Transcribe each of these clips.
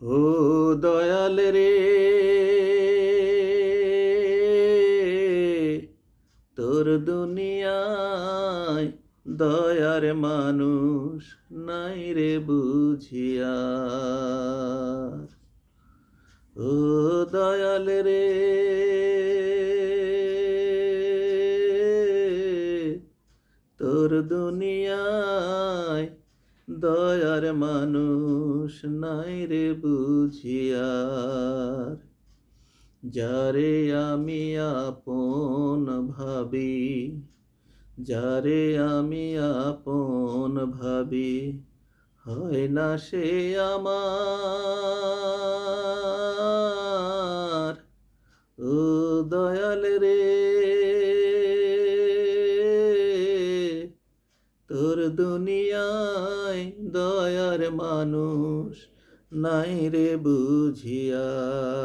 ও দয়াল রে, তোর দুনিয়ায় দয়ার মানুষ নাই রে বুঝিয়া। ও দয়াল রে, তোর দুনিয়ায় দয়ার মানুষ নাই রে বুঝিয়ার। যারে আমি আপন ভাবি, যারে আমি আপন ভাবি, হয় না সে আমার। ও দয়াল রে দুনিয়ায় দয়ার মানুষ নাই রে বুঝিয়ার।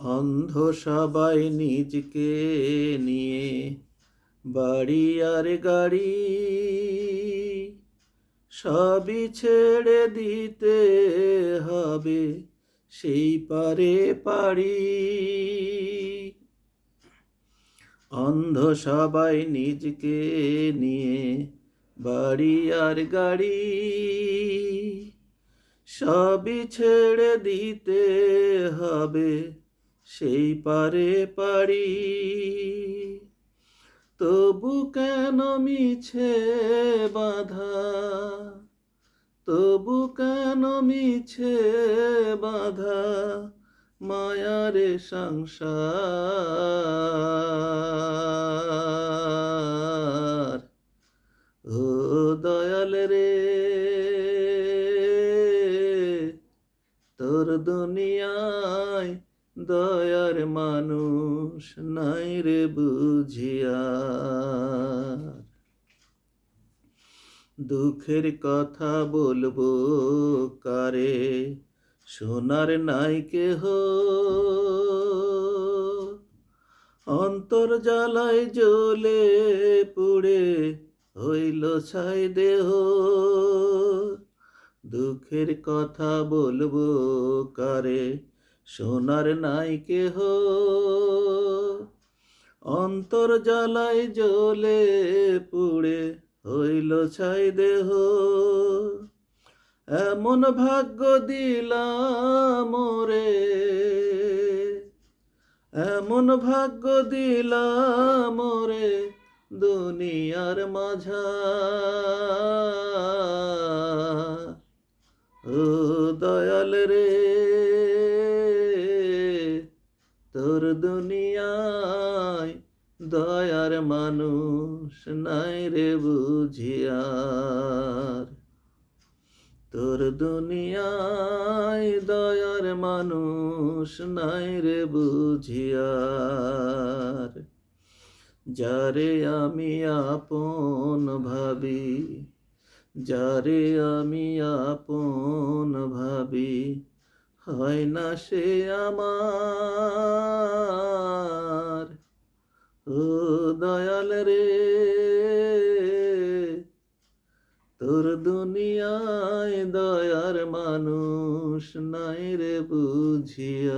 অন্ধ সবাই নিজকে নিয়ে বাড়ি আর গাড়ি সবই ছেড়ে দিতে হবে সেই পারে পারি অন্ধ সবাই নিজকে নিয়ে বাড়ি আর গাড়ি সবই ছেড়ে দিতে হবে সেই পারে পারি তবু কেন মিছে বাধা? তবু কেন মিছে বাধা? মায়ারে সংসার। ও দয়াল রে, তোর দুনিয়ায় দয়ার মানুষ নাই রে বুঝিয়া। দুঃখের কথা বলব কারে? সোনার নাই কেহ। অন্তর জ্বালায় জ্বলে পুড়ে হইল ছাই দেহ। দুঃখের কথা বলব কারে, সোনার নাই কেহ। অন্তর জ্বালায় জ্বলে পুড়ে হইল ছাই দেহ। এমন ভাগ্য দিলাম রে এমন ভাগ্য দিলাম রে দুনিয়ার মাঝা। ও দয়াল রে, তোর দুনিয়ায় দয়ার মানুষ নাই রে বুঝিয়ার। তোর দুনিয়ায় দয়ার মানুষ নাই রে বুঝিয়ার। যারে আমি আপন ভাবি, যারে আমি আপন ভাবি, হয় না সে আমার। ও দয়াল রে তোর দুনিয়ায় দয়ার মানুষ নাই রে বুঝিয়ার